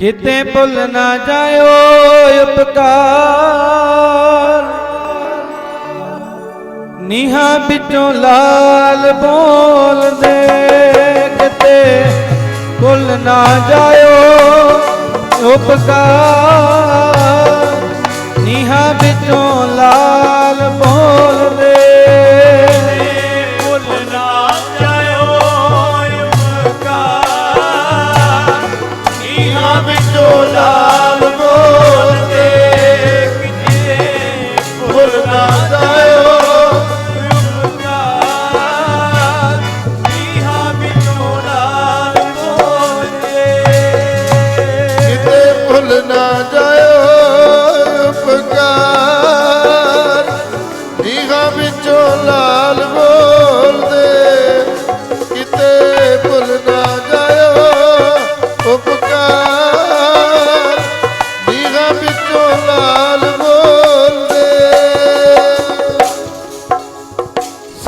ਕਿਤੇ ਭੁੱਲ ਨਾ ਜਾਇਓ ਉਪਕਾਰ। ਨੀਹਾਂ ਵਿੱਚੋਂ ਲਾਲ ਬੋਲਦੇ ਕਿਤੇ ਭੁੱਲ ਨਾ ਜਾਇਓ ਉਪਕਾਰ।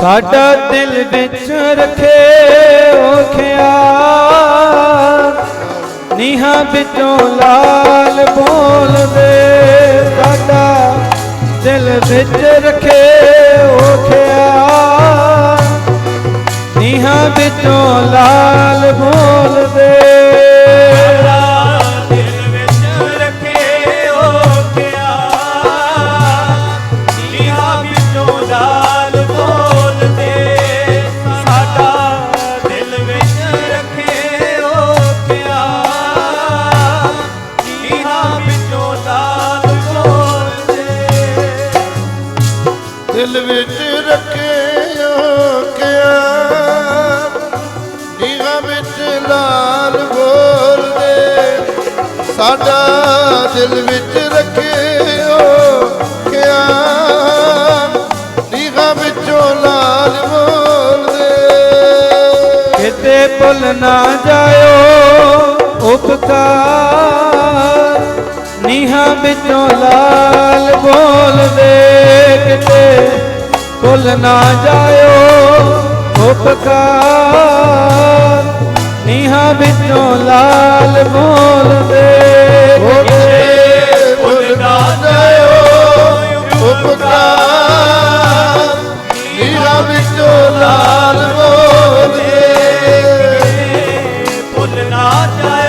ਸਾਡਾ ਦਿਲ ਵਿੱਚ ਰੱਖੇ ਉਹ ਖਿਆਲ ਨੀਹਾਂ ਵਿੱਚੋਂ ਲਾਲ ਬੋਲਦੇ ਸਾਡਾ ਦਿਲ ਵਿੱਚ ਰੱਖੇ ਉਹ ਖਿਆਲ ਨੀਹਾਂ ਵਿੱਚੋਂ ਲਾਲ ਬੋਲਦੇ ਦਿਲ ਵਿੱਚ ਰੱਖਿਓ ਕਿਆ ਨੀਹਾਂ ਵਿੱਚ ਲਾਲ ਬੋਲਦੇ ਸਾਡਾ ਦਿਲ ਵਿੱਚ ਰੱਖਿਓ ਕਿਆ ਨੀਹਾਂ ਵਿੱਚੋਂ ਲਾਲ ਬੋਲਦੇ ਕਿਤੇ ਭੁੱਲ ਨਾ ਜਾਇਓ ਉਪਕਾਰ, ਨੀਹਾਂ ਵਿੱਚੋਂ ਲਾਲ ਭੁੱਲ ਨਾ ਜਾਇਓ ਉਪਕਾਰ। ਨੀਹਾਂ ਵਿੱਚੋਂ ਲਾਲ ਬੋਲਦੇ ਕਿਤੇ ਭੁੱਲ ਨਾ ਜਾਇਓ ਉਪਕਾਰ। ਨੀਹਾਂ ਵਿੱਚੋਂ ਲਾਲ ਬੋਲਦੇ ਭੁੱਲ ਨਾ ਜਾਇਓ।